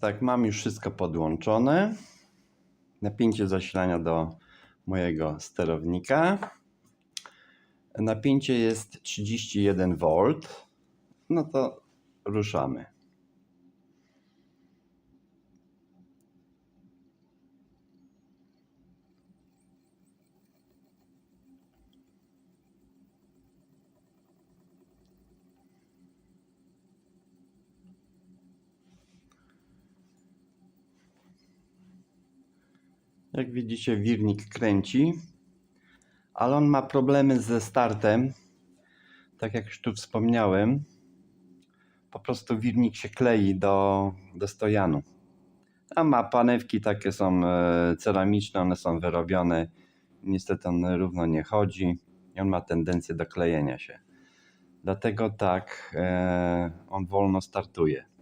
Tak, mam już wszystko podłączone. Napięcie zasilania do mojego sterownika. Napięcie jest 31 V. No to ruszamy. Jak widzicie, wirnik kręci, ale on ma problemy ze startem. Tak jak już tu wspomniałem, po prostu wirnik się klei do, do stojanu. A ma panewki takie są e, ceramiczne, one są wyrobione. Niestety on równo nie chodzi i on ma tendencję do klejenia się. Dlatego tak e, on wolno startuje.